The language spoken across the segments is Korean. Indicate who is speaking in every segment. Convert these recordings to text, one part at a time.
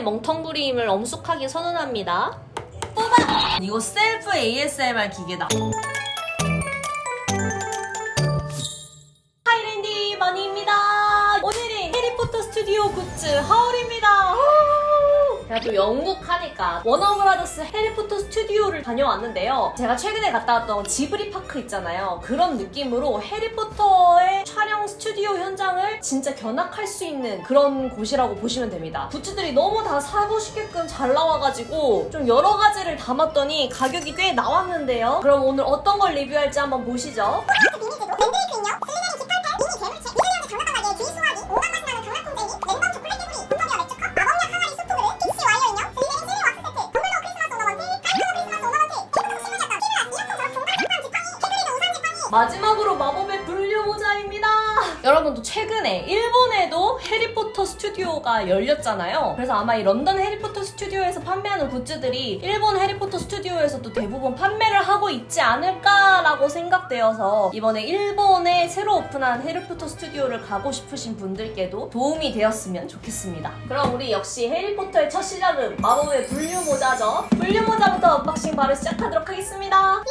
Speaker 1: 카메라의 멍텅구리임을 엄숙하게 선언합니다. 뽑아! 이거 셀프 ASMR 기계다. 하이랜디 머니입니다. 오늘은 해리포터 스튜디오 굿즈 하울입니다. 제가 또 영국 하니까 워너브라더스 해리포터 스튜디오를 다녀왔는데요. 제가 최근에 갔다 왔던 지브리 파크 있잖아요. 그런 느낌으로 해리포터의 촬영 스튜디오 현장을 진짜 견학할 수 있는 그런 곳이라고 보시면 됩니다. 굿즈들이 너무 다 사고 싶게끔 잘 나와가지고 좀 여러 가지를 담았더니 가격이 꽤 나왔는데요. 그럼 오늘 어떤 걸 리뷰할지 한번 보시죠. 최근에 일본에도 해리포터 스튜디오가 열렸잖아요. 그래서 아마 이 런던 해리포터 스튜디오에서 판매하는 굿즈들이 일본 해리포터 스튜디오에서도 대부분 판매를 하고 있지 않을까라고 생각되어서 이번에 일본에 새로 오픈한 해리포터 스튜디오를 가고 싶으신 분들께도 도움이 되었으면 좋겠습니다. 그럼 우리 역시 해리포터의 첫 시작은 마법의 분류 모자죠. 분류 모자부터 언박싱 바로 시작하도록 하겠습니다.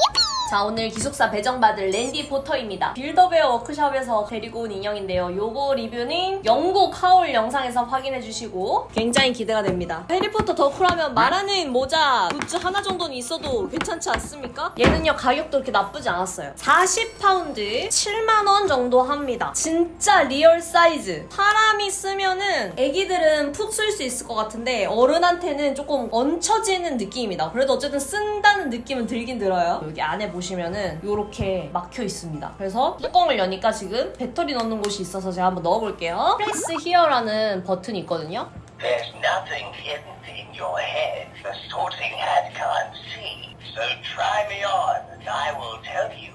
Speaker 1: 자 오늘 기숙사 배정받을 랜디 포터입니다. 빌더베어 워크숍에서 데리고 온 인형인데요. 요거 리뷰는 영국 하울 영상에서 확인해 주시고 굉장히 기대가 됩니다. 해리포터 덕후라면 말하는 모자 굿즈 하나 정도는 있어도 괜찮지 않습니까? 얘는요 가격도 그렇게 나쁘지 않았어요. 40파운드 7만원 정도 합니다. 진짜 리얼 사이즈. 사람이 쓰면은 애기들은 푹 쓸 수 있을 것 같은데 어른한테는 조금 얹혀지는 느낌입니다. 그래도 어쨌든 쓴다는 느낌은 들긴 들어요. 여기 안에 보시면은 이렇게 막혀 있습니다. 그래서 뚜껑을 여니까 지금 배터리 넣는 곳이 있어서 제가 한번 넣어볼게요. Press Here라는 버튼이 있거든요.
Speaker 2: There's nothing hidden in your head the sorting hat can't see. So try me on and I will tell you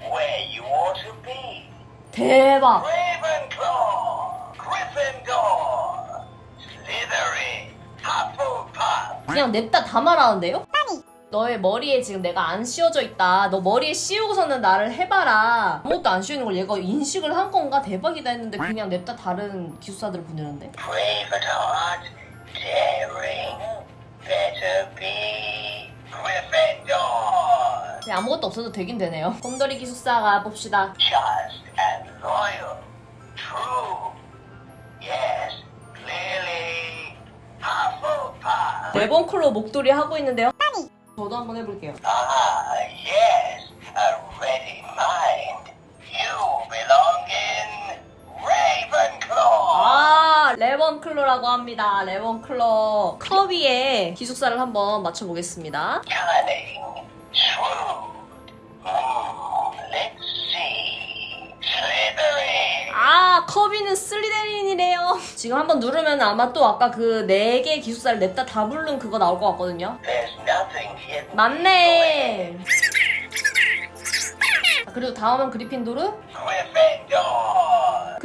Speaker 2: where you ought to be.
Speaker 1: 대박!
Speaker 2: Ravenclaw, Gryffindor, Slytherin, Hufflepuff.
Speaker 1: 그냥 냅다 다 말하는데요? 너의 머리에 지금 내가 안 씌워져 있다. 너 머리에 씌우고서는 나를 해봐라. 아무것도 안 씌우는 걸 얘가 인식을 한 건가? 대박이다 했는데 그냥 냅다 다른 기숙사들을 보내는데? 그냥 아무것도 없어도 되긴 되네요. 곰돌이 기숙사 가봅시다.
Speaker 2: Just and loyal, true. Yes, clearly, Hufflepuff.
Speaker 1: 레본클로 목도리 하고 있는데요. 저도 한번 해볼게요.
Speaker 2: Ah, yes, a ready mind. You belong in Ravenclaw.
Speaker 1: 아, 레본클로라고 합니다. 레본클로. 커비의 기숙사를 한번 맞춰보겠습니다.
Speaker 2: Cunning, shrewd. Hmm, let's.
Speaker 1: 아, 커비는 슬리데린이래요. 지금 한번 누르면 아마 또 아까 그네개 기숙사를 냈다 다 부른 그거 나올 것 같거든요.
Speaker 2: Hidden.
Speaker 1: 맞네. 아, 그리고 다음은 그리핀도르.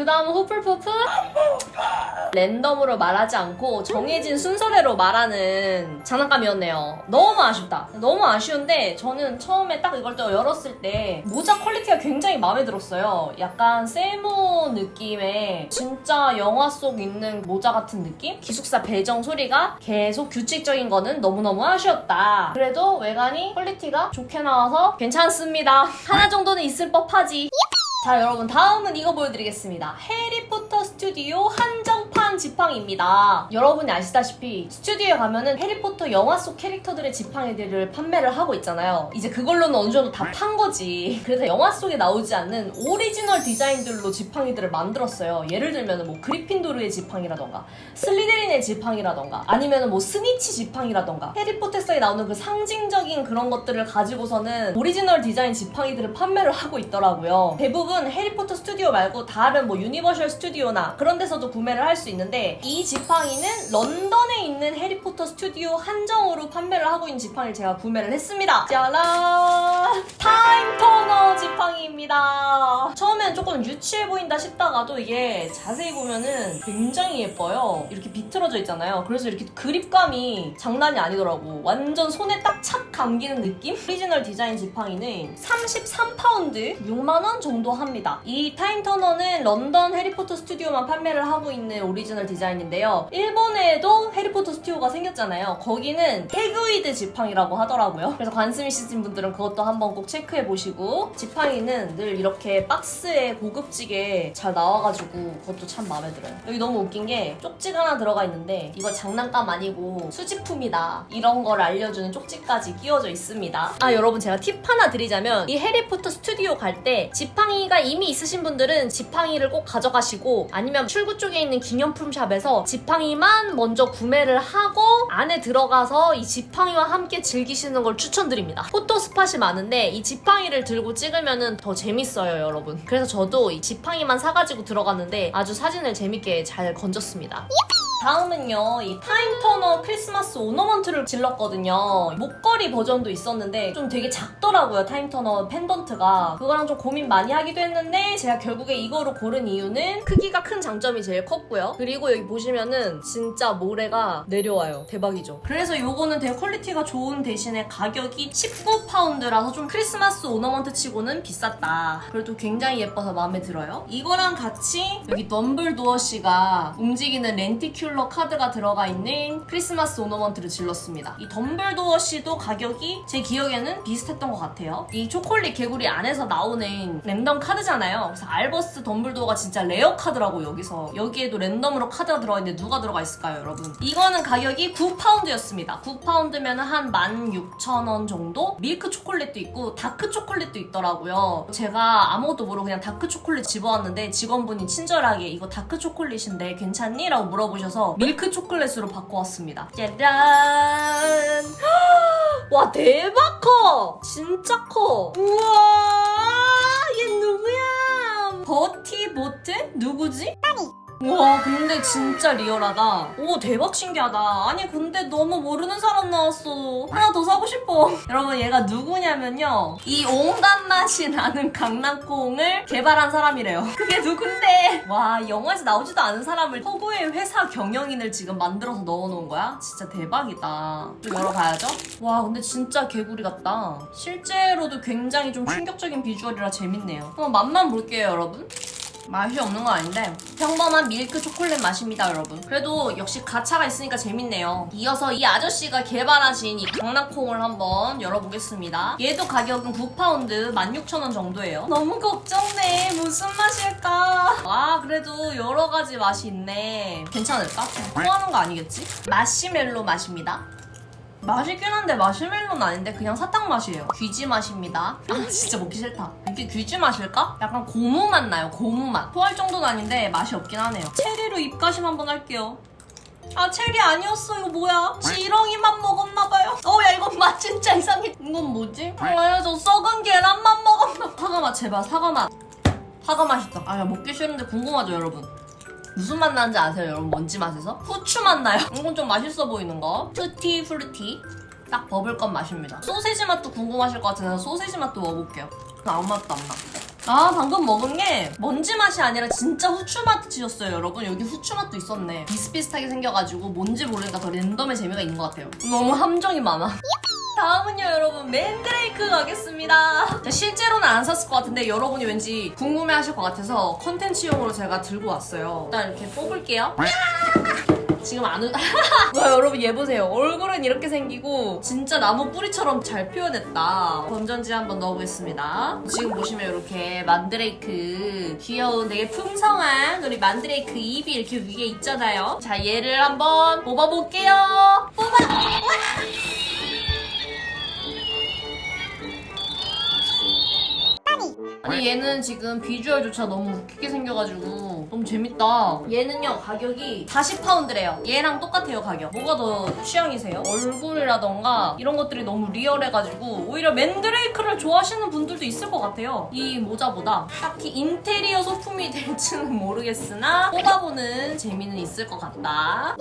Speaker 1: 그 다음은 호플푸프. 랜덤으로 말하지 않고 정해진 순서대로 말하는 장난감이었네요. 너무 아쉽다. 너무 아쉬운데 저는 처음에 딱 이걸 또 열었을 때 모자 퀄리티가 굉장히 마음에 들었어요. 약간 세모 느낌의 진짜 영화 속 있는 모자 같은 느낌? 기숙사 배정 소리가 계속 규칙적인 거는 너무너무 아쉬웠다. 그래도 외관이 퀄리티가 좋게 나와서 괜찮습니다. 하나 정도는 있을 법하지. 자 여러분 다음은 이거 보여드리겠습니다. 해리포터 스튜디오 한정판 지팡이입니다. 여러분이 아시다시피 스튜디오에 가면은 해리포터 영화 속 캐릭터들의 지팡이들을 판매를 하고 있잖아요. 이제 그걸로는 어느 정도 다 판 거지. 그래서 영화 속에 나오지 않는 오리지널 디자인들로 지팡이들을 만들었어요. 예를 들면 뭐 그리핀도르의 지팡이라던가 슬리데린의 지팡이라던가 아니면 뭐 스니치 지팡이라던가. 해리포터에 나오는 그 상징적인 그런 것들을 가지고서는 오리지널 디자인 지팡이들을 판매를 하고 있더라고요. 대부분 해리포터 스튜디오 말고 다른 뭐 유니버셜 스튜디오나 그런 데서도 구매를 할 수 있는데 이 지팡이는 런던에 있는 해리포터 스튜디오 한정으로 판매를 하고 있는 지팡이를 제가 구매를 했습니다. 짜란! 타임 터너 지팡이입니다. 처음엔 조금 유치해 보인다 싶다가도 이게 자세히 보면은 굉장히 예뻐요. 이렇게 비틀어져 있잖아요. 그래서 이렇게 그립감이 장난이 아니더라고. 완전 손에 딱 착 감기는 느낌? 오리지널 디자인 지팡이는 33파운드 6만원 정도 합니다. 이 타임 터너는 런던 해리포터 스튜디오만 판매를 하고 있는 오리지널 디자인인데요. 일본에도 해리포터 스튜디오가 생겼잖아요. 거기는 태그위드 지팡이라고 하더라고요. 그래서 관심 있으신 분들은 그것도 한번 꼭 체크해 보시고 지팡이는 늘 이렇게 박스에 고급지게 잘 나와가지고 그것도 참 마음에 들어요. 여기 너무 웃긴 게 쪽지가 하나 들어가 있는데 이거 장난감 아니고 수집품이다 이런 걸 알려주는 쪽지까지 끼워져 있습니다. 아 여러분 제가 팁 하나 드리자면 이 해리포터 스튜디오 갈 때 지팡이 가 이미 있으신 분들은 지팡이를 꼭 가져가시고 아니면 출구 쪽에 있는 기념품 샵에서 지팡이만 먼저 구매를 하고 안에 들어가서 이 지팡이와 함께 즐기시는 걸 추천드립니다. 포토 스팟이 많은데 이 지팡이를 들고 찍으면은 더 재밌어요, 여러분. 그래서 저도 이 지팡이만 사가지고 들어갔는데 아주 사진을 재밌게 잘 건졌습니다. 다음은요, 이 타임터너 크리스마스 오너먼트를 질렀거든요. 목걸이 버전도 있었는데 좀 되게 작더라고요, 타임터너 펜던트가. 그거랑 좀 고민 많이 하기도 했는데 제가 결국에 이거로 고른 이유는 크기가 큰 장점이 제일 컸고요. 그리고 여기 보시면은 진짜 모래가 내려와요. 대박이죠. 그래서 요거는 되게 퀄리티가 좋은 대신에 가격이 19파운드라서 좀 크리스마스 오너먼트 치고는 비쌌다. 그래도 굉장히 예뻐서 마음에 들어요. 이거랑 같이 여기 덤블도어 씨가 움직이는 렌티큘러 카드가 들어가 있는 크리스마스 오너먼트를 질렀습니다. 이 덤블도어 씨도 가격이 제 기억에는 비슷했던 것 같아요. 이 초콜릿 개구리 안에서 나오는 랜덤 카드 잖아요. 그래서 알버스 덤블도어가 진짜 레어 카드라고 여기서 여기에도 랜덤으로 카드가 들어가 있는데 누가 들어가 있을까요, 여러분? 이거는 가격이 9파운드였습니다. 9파운드면 한 16,000원 정도? 밀크 초콜릿도 있고 다크 초콜릿도 있더라고요. 제가 아무것도 모르고 그냥 다크 초콜릿 집어왔는데 직원분이 친절하게 이거 다크 초콜릿인데 괜찮니? 라고 물어보셔서 밀크 초콜릿으로 바꿔왔습니다. 짜잔! 와 대박 커! 진짜 커! 우와! 버티보트? 누구지? 와 근데 진짜 리얼하다. 오 대박 신기하다. 아니 근데 너무 모르는 사람 나왔어. 하나 더 사고 싶어. 여러분 얘가 누구냐면요. 이 온갖 맛이 나는 강낭콩을 개발한 사람이래요. 그게 누군데? 와 영화에서 나오지도 않은 사람을 허구의 회사 경영인을 지금 만들어서 넣어놓은 거야? 진짜 대박이다. 좀 열어봐야죠? 와 근데 진짜 개구리 같다. 실제로도 굉장히 좀 충격적인 비주얼이라 재밌네요. 한번 맛만 볼게요 여러분 맛이 없는 건 아닌데 평범한 밀크 초콜릿 맛입니다 여러분. 그래도 역시 가차가 있으니까 재밌네요. 이어서 이 아저씨가 개발하신 이 강낭콩을 한번 열어보겠습니다. 얘도 가격은 9파운드 16,000원 정도예요. 너무 걱정돼. 무슨 맛일까? 와 그래도 여러 가지 맛이 있네. 괜찮을까? 토하는 거 아니겠지? 마시멜로 맛입니다 맛있긴 한데 마시멜로는 아닌데 그냥 사탕 맛이에요. 귀지 맛입니다. 아 진짜 먹기 싫다. 이게 귀지 맛일까? 약간 고무 맛 나요. 고무 맛. 토할 정도는 아닌데 맛이 없긴 하네요. 체리로 입가심 한번 할게요. 아 체리 아니었어 이거 뭐야? 지렁이만 먹었나봐요. 어 야 이건 맛 진짜 이상해. 이건 뭐지? 아저 썩은 계란만 먹었나? 사과 맛 제발 사과 맛. 사과 맛있다. 아 먹기 싫은데 궁금하죠 여러분? 무슨 맛 나는지 아세요, 여러분? 먼지 맛에서? 후추 맛 나요. 이건 좀 맛있어 보이는 거. 투티 프루티. 딱 버블껌 맛입니다. 소세지 맛도 궁금하실 것 같아서 소세지 맛도 먹어볼게요. 아무 맛도 안 나. 아 방금 먹은 게 먼지 맛이 아니라 진짜 후추 맛이었어요 여러분. 여기 후추 맛도 있었네. 비슷비슷하게 생겨가지고 뭔지 모르니까 더 랜덤의 재미가 있는 것 같아요. 너무 함정이 많아. 다음은요 여러분. 맨드레이크 가겠습니다. 자, 실제로는 안 샀을 것 같은데 여러분이 왠지 궁금해하실 것 같아서 컨텐츠용으로 제가 들고 왔어요. 일단 이렇게 뽑을게요 지금 안 우... 와 여러분 얘 보세요. 얼굴은 이렇게 생기고 진짜 나무 뿌리처럼 잘 표현했다. 건전지 한번 넣어보겠습니다. 지금 보시면 이렇게 만드레이크 귀여운 되게 풍성한 우리 만드레이크 입이 이렇게 위에 있잖아요. 자 얘를 한번 뽑아볼게요. 뽑아 얘는 지금 비주얼조차 너무 웃기게 생겨가지고 너무 재밌다. 얘는요 가격이 40파운드래요. 얘랑 똑같아요 가격. 뭐가 더 취향이세요? 얼굴이라던가 이런 것들이 너무 리얼해가지고 오히려 맨드레이크를 좋아하시는 분들도 있을 것 같아요. 이 모자보다 딱히 인테리어 소품이 될지는 모르겠으나 뽑아보는 재미는 있을 것 같다.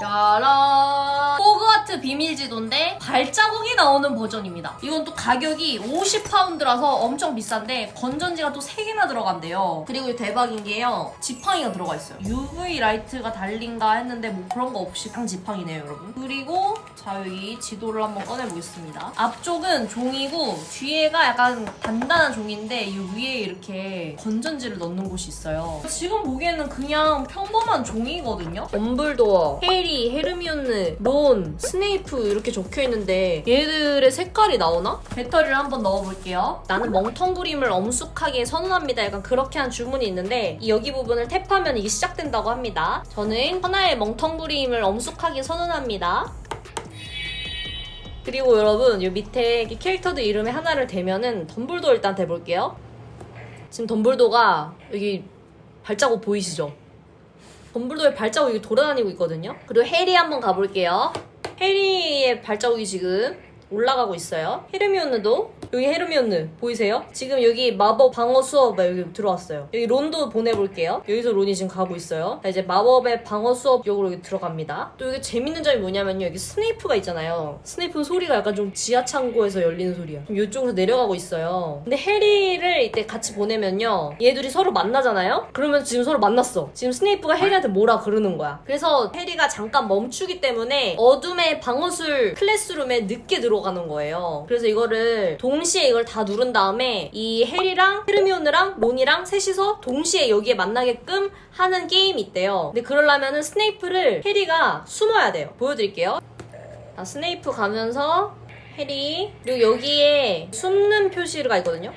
Speaker 1: 짜란! 호그와트 비밀지도인데 발자국이 나오는 버전입니다. 이건 또 가격이 50파운드라서 엄청 비싼데 건 전지가 또 3개나 들어간대요. 그리고 대박인 게요. 지팡이가 들어가 있어요. UV 라이트가 달린가 했는데 뭐 그런 거 없이 그냥 지팡이네요 여러분. 그리고 자 여기 지도를 한번 꺼내보겠습니다 앞쪽은 종이고 뒤에가 약간 단단한 종인데 이 위에 이렇게 건전지를 넣는 곳이 있어요 지금 보기에는 그냥 평범한 종이거든요. 덤블도어, 해리, 헤르미온느, 론, 스네이프 이렇게 적혀 있는데 얘들의 색깔이 나오나? 배터리를 한번 넣어볼게요. 나는 멍텅구림을 엄숙하게 선호합니다. 약간 그렇게 한 주문이 있는데 이 여기 부분을 탭하면 이게 시작된다고 합니다. 저는 하나의 멍텅구림을 엄숙하게 선언합니다. 그리고 여러분 이 밑에 이 캐릭터들 이름에 하나를 대면은 덤블도 일단 대볼게요. 지금 덤블도가 여기 발자국 보이시죠? 덤블도의 발자국이 돌아다니고 있거든요. 그리고 해리 한번 가볼게요. 해리의 발자국이 지금 올라가고 있어요. 헤르미온느도 여기 헤르미온느 보이세요? 지금 여기 마법 방어 수업에 여기 들어왔어요. 여기 론도 보내볼게요. 여기서 론이 지금 가고 있어요. 자, 이제 마법의 방어 수업 역으로 여기 들어갑니다. 또 여기 재밌는 점이 뭐냐면요. 여기 스네이프가 있잖아요. 스네이프는 소리가 약간 좀 지하 창고에서 열리는 소리야. 지금 이쪽으로 내려가고 있어요. 근데 해리를 이때 같이 보내면요. 얘들이 서로 만나잖아요? 그러면 지금 서로 만났어. 지금 스네이프가 해리한테 뭐라 그러는 거야. 그래서 해리가 잠깐 멈추기 때문에 어둠의 방어술 클래스룸에 늦게 들어가는 거예요. 그래서 이거를 동 시에 이걸 다 누른 다음에 이 해리랑 헤르미온느랑 론이랑 셋이서 동시에 여기에 만나게끔 하는 게임이 있대요. 근데 그러려면은 스네이프를 해리가 숨어야 돼요. 보여드릴게요. 자, 스네이프 가면서 해리 그리고 여기에 숨는 표시가 있거든요.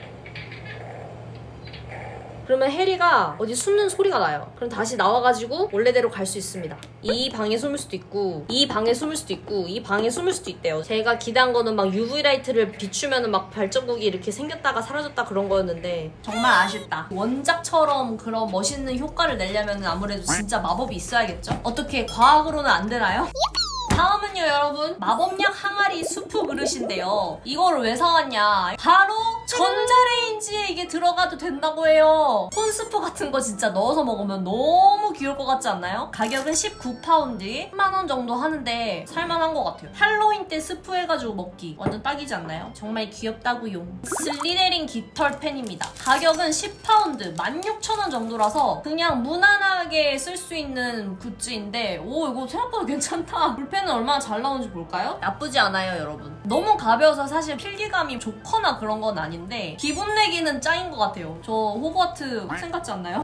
Speaker 1: 그러면 해리가 어디 숨는 소리가 나요. 그럼 다시 나와가지고 원래대로 갈 수 있습니다. 이 방에 숨을 수도 있고, 이 방에 숨을 수도 있고, 이 방에 숨을 수도 있대요. 제가 기대한 거는 막 UV 라이트를 비추면은 막 발자국이 이렇게 생겼다가 사라졌다 그런 거였는데 정말 아쉽다. 원작처럼 그런 멋있는 효과를 내려면 아무래도 진짜 마법이 있어야겠죠. 어떻게 과학으로는 안 되나요? 다음은요 여러분. 마법약 항아리 수프 그릇인데요. 이거를 왜 사왔냐? 바로 전자레인지에 이게 들어가도 된다고 해요. 콘스프 같은 거 진짜 넣어서 먹으면 너무 귀여울 것 같지 않나요? 가격은 19파운드. 10만원 정도 하는데 살만한 것 같아요. 할로윈 때 스프 해가지고 먹기 완전 딱이지 않나요? 정말 귀엽다고요. 슬리데린 깃털 펜입니다. 가격은 10파운드. 16,000원 정도라서 그냥 무난하게 쓸 수 있는 굿즈인데 오 이거 생각보다 괜찮다. 볼펜 은 얼마나 잘 나오는지 볼까요? 나쁘지 않아요 여러분 너무 가벼워서 사실 필기감이 좋거나 그런 건 아닌데 기분 내기는 짱인 것 같아요 저 호그와트 학생 같지 않나요?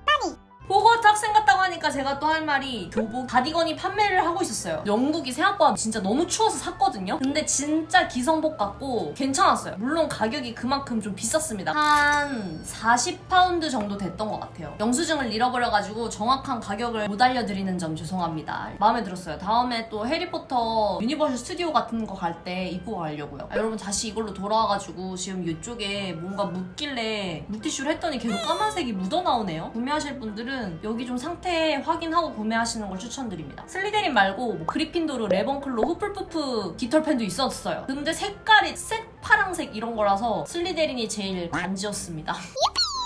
Speaker 1: 호그와트 학생 같다고 하니까 제가 또 할 말이 교복 가디건이 판매를 하고 있었어요. 영국이 생각보다 진짜 너무 추워서 샀거든요. 근데 진짜 기성복 같고 괜찮았어요. 물론 가격이 그만큼 좀 비쌌습니다. 한 40파운드 정도 됐던 것 같아요. 영수증을 잃어버려가지고 정확한 가격을 못 알려드리는 점 죄송합니다. 마음에 들었어요. 다음에 또 해리포터 유니버셜 스튜디오 같은 거 갈 때 입고 가려고요. 아, 여러분 다시 이걸로 돌아와가지고 지금 이쪽에 뭔가 묻길래 물티슈를 했더니 계속 까만색이 묻어나오네요. 구매하실 분들은 여기 좀 상태 확인하고 구매하시는 걸 추천드립니다. 슬리데린 말고 뭐 그리핀도르, 레번클로, 후플푸프 깃털펜도 있었어요. 근데 색깔이 새파랑색 이런 거라서 슬리데린이 제일 간지였습니다.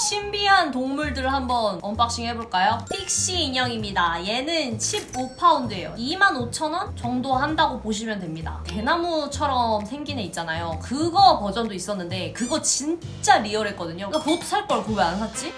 Speaker 1: 신비한 동물들을 한번 언박싱 해볼까요? 픽시 인형입니다. 얘는 15파운드예요. 25,000원 정도 한다고 보시면 됩니다. 대나무처럼 생긴 애 있잖아요. 그거 버전도 있었는데 그거 진짜 리얼했거든요. 그러니까 그것도 살 걸 그거 왜 안 샀지?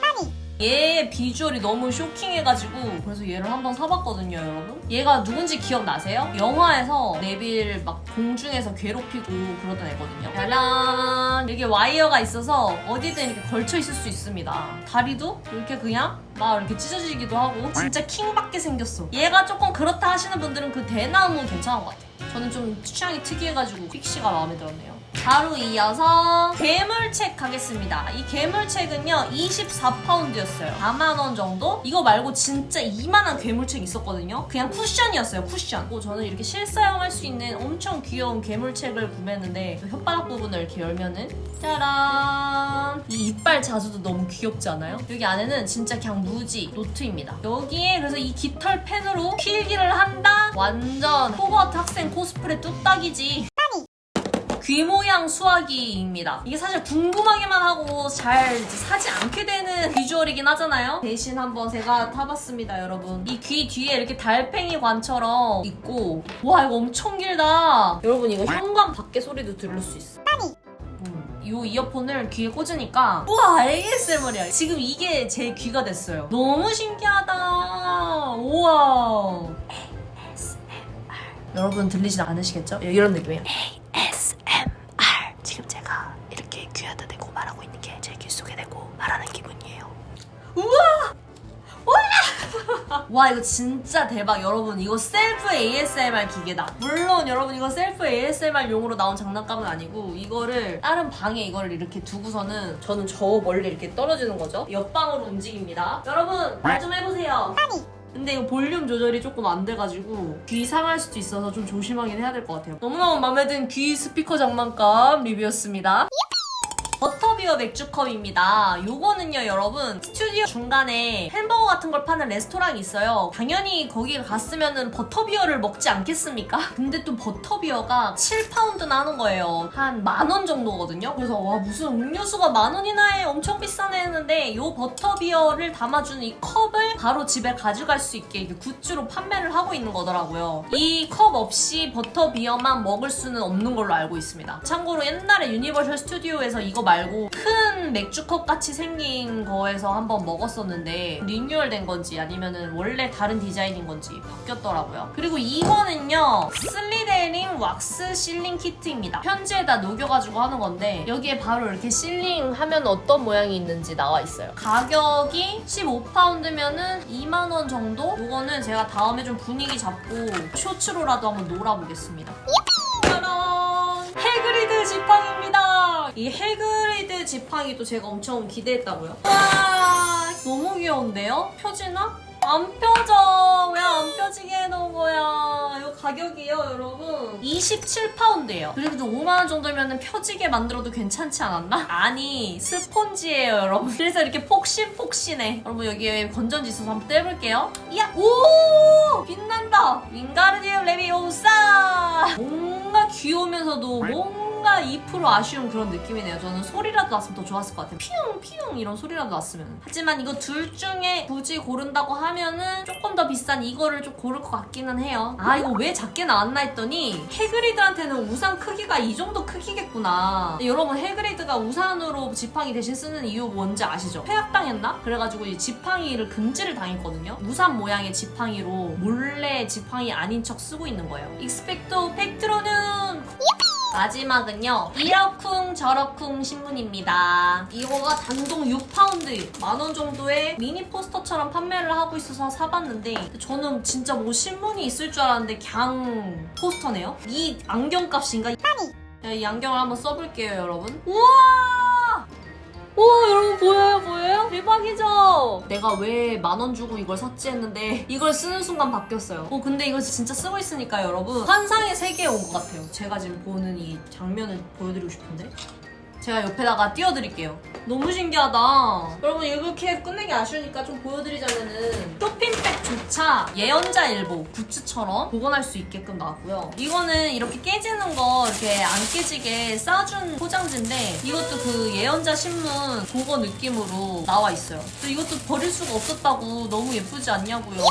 Speaker 1: 얘 비주얼이 너무 쇼킹해가지고 그래서 얘를 한번 사봤거든요 여러분. 얘가 누군지 기억나세요? 영화에서 네빌 막 공중에서 괴롭히고 그러던 애거든요. 짜란! 이게 와이어가 있어서 어디든 이렇게 걸쳐 있을 수 있습니다. 다리도 이렇게 그냥 막 이렇게 찢어지기도 하고 진짜 킹받게 생겼어. 얘가 조금 그렇다 하시는 분들은 그 대나무 괜찮은 것 같아요. 저는 좀 취향이 특이해가지고 픽시가 마음에 들었네요 바로 이어서 괴물책 가겠습니다. 이 괴물책은요 24파운드였어요. 4만원 정도? 이거 말고 진짜 이만한 괴물책 있었거든요. 그냥 쿠션이었어요 쿠션. 고 저는 이렇게 실사용할 수 있는 엄청 귀여운 괴물책을 구매했는데 그 혓바닥 부분을 이렇게 열면은 짜란 이 이빨 자수도 너무 귀엽지 않아요? 여기 안에는 진짜 그냥 무지 노트입니다. 여기에 그래서 이 깃털 펜으로 필기를 한다? 완전 호버트 학생 코스프레 뚝딱이지. 귀 모양 수화기입니다. 이게 사실 궁금하기만 하고 잘 사지 않게 되는 비주얼이긴 하잖아요. 대신 한번 제가 타봤습니다, 여러분. 이 귀 뒤에 이렇게 달팽이 관처럼 있고 와 이거 엄청 길다. 여러분 이거 현관 밖에 소리도 들을 수 있어. 음, 이 이어폰을 귀에 꽂으니까 우와 ASMR이야. 지금 이게 제 귀가 됐어요. 너무 신기하다. 우와. ASMR. 여러분 들리지 않으시겠죠? 이런 느낌이에요. ASMR. 지금 제가 이렇게 귀에다 대고 말하고 있는 게 제 귀 속에 대고 말하는 기분이에요. 우 와! 이거 진짜 대박. 여러분 이거 셀프 ASMR 기계다. 물론 여러분 이거 셀프 ASMR 용으로 나온 장난감은 아니고 이거를 다른 방에 이거를 이렇게 두고서는 저는 저 멀리 이렇게 떨어지는 거죠. 옆방으로 움직입니다. 여러분 말 좀 해보세요. 근데 이거 볼륨 조절이 조금 안 돼가지고 귀 상할 수도 있어서 좀 조심하긴 해야 될 것 같아요. 너무너무 마음에 든 귀 스피커 장난감 리뷰였습니다 버터비어 맥주컵입니다. 요거는요, 여러분. 스튜디오 중간에 햄버거 같은 걸 파는 레스토랑이 있어요. 당연히 거기 갔으면은 버터비어를 먹지 않겠습니까? 근데 또 버터비어가 7파운드나 하는 거예요. 한 만 원 정도거든요. 그래서 와, 무슨 음료수가 만 원이나 해. 엄청 비싸네 했는데 요 버터비어를 담아주는 이 컵을 바로 집에 가져갈 수 있게 굿즈로 판매를 하고 있는 거더라고요. 이 컵 없이 버터비어만 먹을 수는 없는 걸로 알고 있습니다. 참고로 옛날에 유니버셜 스튜디오에서 이거 말고 큰 맥주컵 같이 생긴 거에서 한번 먹었었는데 리뉴얼 된 건지 아니면은 원래 다른 디자인인 건지 바뀌었더라고요. 그리고 이거는요 슬리데린 왁스 실링 키트입니다. 편지에다 녹여가지고 하는 건데 여기에 바로 이렇게 실링 하면 어떤 모양이 있는지 나와 있어요. 가격이 15파운드면은 2만 원 정도? 이거는 제가 다음에 좀 분위기 잡고 쇼츠로라도 한번 놀아보겠습니다. 짜란! 해그리드 지팡이입니다. 이 해그 지팡이도 제가 엄청 기대했다고요. 와 너무 귀여운데요? 펴지나? 안 펴져. 왜 안 펴지게 해놓은 거야? 이거 가격이요, 여러분. 27파운드예요. 그래도 5만원 정도면 펴지게 만들어도 괜찮지 않았나? 아니, 스폰지예요, 여러분. 그래서 이렇게 폭신폭신해. 여러분, 여기에 건전지 있어서 한번 떼볼게요. 이야! 오! 빛난다! 윙가르디움 레비오사! 뭔가 귀여우면서도 뭔가 2% 아쉬운 그런 느낌이네요. 저는 소리라도 났으면 더 좋았을 것 같아요. 피웅 피웅 이런 소리라도 났으면. 하지만 이거 둘 중에 굳이 고른다고 하면은 조금 더 비싼 이거를 좀 고를 것 같기는 해요. 아 이거 왜 작게 나왔나 했더니 해그리드한테는 우산 크기가 이 정도 크기겠구나. 여러분 해그리드가 우산으로 지팡이 대신 쓰는 이유 뭔지 아시죠? 폐악당했나? 그래가지고 이 지팡이를 금지를 당했거든요. 우산 모양의 지팡이로 몰래 지팡이 아닌 척 쓰고 있는 거예요. 익스펙토 팩트로는 마지막은요 이러쿵 저러쿵 신문입니다. 이거가 단독 6파운드 만원 정도의 미니 포스터처럼 판매를 하고 있어서 사봤는데 저는 진짜 뭐 신문이 있을 줄 알았는데 그냥 포스터네요? 이 안경값인가? 야, 이 안경을 한번 써볼게요 여러분. 우와 우와 여러분 보여요 보여요? 대박이죠? 내가 왜 만 원 주고 이걸 샀지 했는데 이걸 쓰는 순간 바뀌었어요 어 근데 이거 진짜 쓰고 있으니까 여러분 환상의 세계에 온 것 같아요 제가 지금 보는 이 장면을 보여드리고 싶은데 제가 옆에다가 띄워드릴게요. 너무 신기하다. 여러분 이렇게 끝내기 아쉬우니까 좀 보여드리자면은 쇼핑백조차 예언자 일보 굿즈처럼 보관할 수 있게끔 나왔고요. 이거는 이렇게 깨지는 거 이렇게 안 깨지게 싸준 포장지인데 이것도 그 예언자 신문 그거 느낌으로 나와 있어요. 또 이것도 버릴 수가 없었다고 너무 예쁘지 않냐고요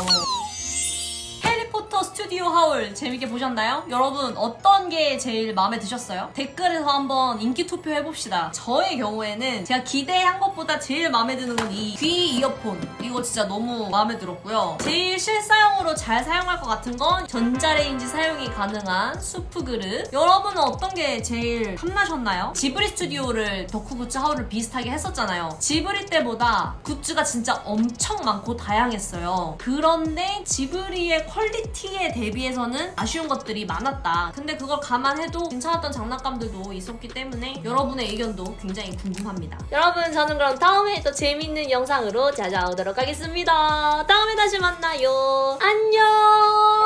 Speaker 1: 스튜디오 하울 재밌게 보셨나요? 여러분 어떤 게 제일 마음에 드셨어요? 댓글에서 한번 인기 투표 해봅시다. 저의 경우에는 제가 기대한 것보다 제일 마음에 드는 건 이 귀 이어폰 이거 진짜 너무 마음에 들었고요. 제일 실사용으로 잘 사용할 것 같은 건 전자레인지 사용이 가능한 수프 그릇. 여러분은 어떤 게 제일 탐나셨나요? 지브리 스튜디오를 덕후 굿즈 하울을 비슷하게 했었잖아요. 지브리 때보다 굿즈가 진짜 엄청 많고 다양했어요. 그런데 지브리의 퀄리티에 대비해서는 아쉬운 것들이 많았다. 근데 그걸 감안해도 괜찮았던 장난감들도 있었기 때문에 여러분의 의견도 굉장히 궁금합니다. 여러분 저는 그럼 다음에 또 재밌는 영상으로 찾아오도록 하겠습니다. 다음에 다시 만나요. 안녕!